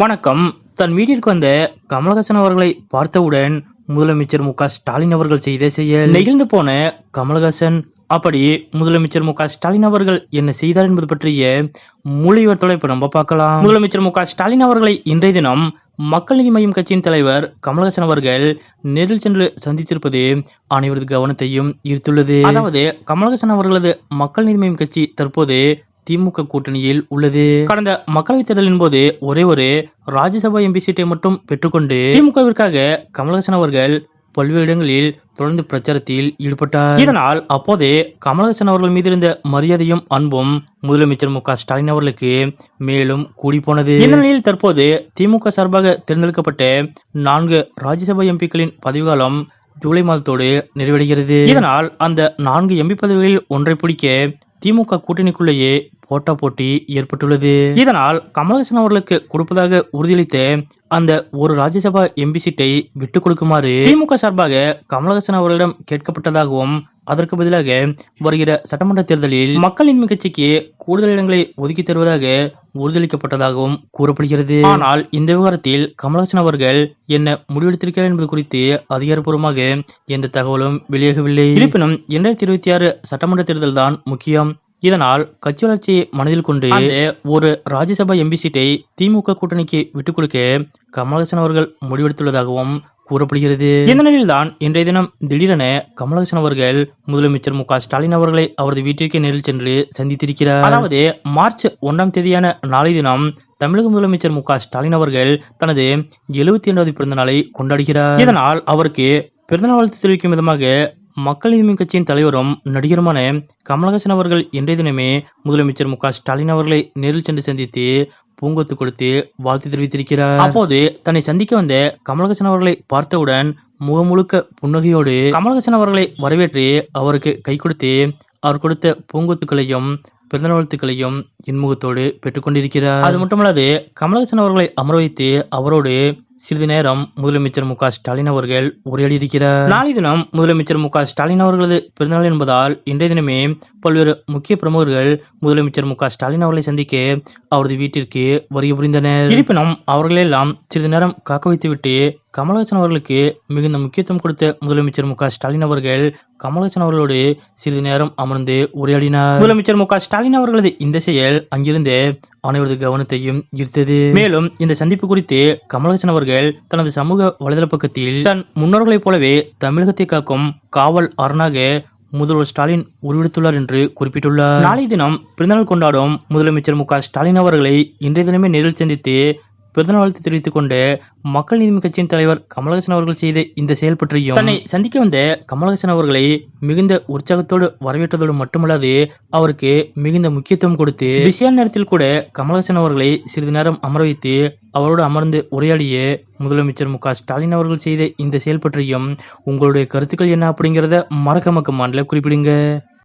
வணக்கம். தன் வீட்டிற்கு வந்த கமலஹாசன் அவர்களை பார்த்தவுடன் முதலமைச்சர் மு ஸ்டாலின் அவர்கள் செய்த செயல். நெகிழ்ந்து போன கமலஹாசன் அப்படி முதலமைச்சர் மு ஸ்டாலின் அவர்கள் என்ன செய்தார் என்பது பற்றிய மொழிவர்த்தோட இப்ப நம்ம பார்க்கலாம். முதலமைச்சர் மு ஸ்டாலின் அவர்களை இன்றைய தினம் மக்கள் நீதி மய்யம் கட்சியின் தலைவர் கமலஹாசன் அவர்கள் நேரில் சென்று சந்தித்திருப்பது அனைவரது கவனத்தையும் ஈர்த்துள்ளது. அதாவது கமலஹாசன் அவர்களது மக்கள் நீதி மய்யம் கட்சி தற்போது திமுக கூட்டணியில் உள்ளது. கடந்த மக்களவைத் தேர்தலின் போது ஒரே ஒரு ராஜ்யசபா எம்பி சீட்டை மட்டும் பெற்றுக்கொண்டு திமுகவிற்காக கமலஹாசன் அவர்கள் பல்வேறு இடங்களில் தொடர்ந்து பிரச்சாரத்தில் ஈடுபட்டார். இதனால் அப்போதே கமலஹாசன் அவர்கள் மீது இருந்த மரியாதையும் அன்பும் முதலமைச்சர் மு ஸ்டாலின் அவர்களுக்கு மேலும் கூடி போனது இந்த நிலையில் தற்போது திமுக சார்பாக தேர்ந்தெடுக்கப்பட்ட நான்கு ராஜ்யசபா எம்பிக்களின் பதவிகாலம் ஜூலை மாதத்தோடு நிறைவடைகிறது. இதனால் அந்த நான்கு எம்பி பதவிகளில் ஒன்றை பிடிக்க திமுக கூட்டணிக்குள்ளேயே போட்டா போட்டி ஏற்பட்டுள்ளது. இதனால் கமலஹாசன் அவர்களுக்கு கொடுப்பதாக உறுதியளித்த அந்த ஒரு ராஜ்யசபா எம்பி சீட்டை விட்டுக் கொடுக்குமாறு திமுக சார்பாக கமலஹாசன் அவர்களிடம் கேட்கப்பட்டதாகவும் அதற்கு பதிலாக வருகிற சட்டமன்ற தேர்தலில் மக்கள் நீதி கட்சிக்கு கூடுதல் இடங்களை ஒதுக்கி தருவதாக உறுதியளிக்கப்பட்டதாகவும் கூறப்படுகிறது. ஆனால் இந்த விவகாரத்தில் கமலஹாசன் அவர்கள் என்ன முடிவெடுத்திருக்கிறார் என்பது குறித்து அதிகாரப்பூர்வமாக எந்த தகவலும் வெளியாகவில்லை. இருப்பினும் இரண்டாயிரத்தி இருபத்தி ஆறு சட்டமன்ற தேர்தல் தான் முக்கியம். இதனால் கட்சி வளர்ச்சியை மனதில் கொண்டு ஒரு ராஜ்யசபா எம்பி சீட்டை திமுக கூட்டணிக்கு விட்டுக் கொடுக்க கமலஹாசன் அவர்கள் முடிவெடுத்துள்ளதாகவும் கூறப்படுகிறது. இந்த நிலையில்தான் இன்றைய தினம் திடீரென கமலஹாசன் அவர்கள் முதலமைச்சர் மு ஸ்டாலின் அவர்களை அவரது வீட்டிற்கு நேரில் சென்று சந்தித்திருக்கிறார். அதாவது மார்ச் ஒன்றாம் தேதியான நாளை தினம் தமிழக முதலமைச்சர் மு ஸ்டாலின் அவர்கள் தனது எழுபத்தி இரண்டாவது பிறந்த நாளை கொண்டாடுகிறார். இதனால் அவருக்கு பிறந்தநாள் வாழ்த்து தெரிவிக்கும் விதமாக மக்கள் உரிமை கட்சியின் தலைவரும் நடிகருமான கமலஹாசன் அவர்கள் இன்றைய தினமே முதலமைச்சர் மு க ஸ்டாலின் அவர்களை நேரில் சென்று சந்தித்து பூங்கொத்து கொடுத்து வாழ்த்து தெரிவித்திருக்கிறார். அப்போது தன்னை சந்திக்க வந்த கமலஹாசன் அவர்களை பார்த்தவுடன் முகமுழுக்க புன்னகையோடு கமலஹாசன் அவர்களை வரவேற்று அவருக்கு கை கொடுத்து அவர் கொடுத்த பூங்கொத்துக்களையும் பிறந்த வாழ்த்துக்களையும் இன்முகத்தோடு பெற்றுக்கொண்டிருக்கிறார். அது மட்டுமல்லாது கமலஹாசன் அவர்களை அமர வைத்து அவரோடு சிறிது நேரம் முதலமைச்சர் மு க ஸ்டாலின் அவர்கள் உரையாடியிருக்கிறார். நாளை தினம் முதலமைச்சர் மு க ஸ்டாலின் அவர்களது பிறந்தநாள் என்பதால் இன்றைய தினமே பல்வேறு முக்கிய பிரமுகர்கள் முதலமைச்சர் மு க ஸ்டாலின் அவர்களை சந்திக்க அவரது வீட்டிற்கு வருகை புரிந்தனர். இருப்பினும் அவர்களெல்லாம் சிறிது நேரம் காக்க வைத்துவிட்டு கமலஹாசன் அவர்களுக்கு மிகுந்த முக்கியத்துவம் கொடுத்த முதலமைச்சர் மு க ஸ்டாலின் அவர்கள் கமலஹாசன் அவர்களோடு சிறிது நேரம் அமர்ந்து உரையாடினார். முதலமைச்சர் மு ஸ்டாலின் அவர்களது இந்த செயல் அங்கிருந்து அனைவரது கவனத்தையும் ஈர்த்தது. மேலும் இந்த சந்திப்பு குறித்து கமலஹாசன் அவர்கள் தனது சமூக வலைதள பக்கத்தில் தன் முன்னோர்களைப் போலவே தமிழகத்தை காக்கும் காவல் அரணாக முதல்வர் ஸ்டாலின் உருவெடுத்துள்ளார் என்று குறிப்பிட்டுள்ளார். நாளை தினம் பிறந்தநாள் கொண்டாடும் முதலமைச்சர் மு ஸ்டாலின் அவர்களை இன்றைய தினமே நேரில் சந்தித்து பிறந்தநாள் வாழ்த்து தெரிவித்துக் கொண்டு மக்கள் நீதி கட்சியின் தலைவர் கமலஹாசன் அவர்கள் செய்த இந்த செயல் பற்றியும் தன்னை சந்திக்க வந்த கமலஹாசன் அவர்களை மிகுந்த உற்சாகத்தோடு வரவேற்றதோடு மட்டுமல்லாது அவருக்கு மிகுந்த முக்கியத்துவம் கொடுத்து பிஸியான நேரத்தில் கூட கமலஹாசன் அவர்களை சிறிது நேரம் அமர வைத்து அவரோடு அமர்ந்து உரையாடிய முதலமைச்சர் மு க ஸ்டாலின் அவர்கள் செய்த இந்த செயல் பற்றியும் உங்களுடைய கருத்துக்கள் என்ன அப்படிங்கிறத மறக்க மக்க குறிப்பிடுங்க.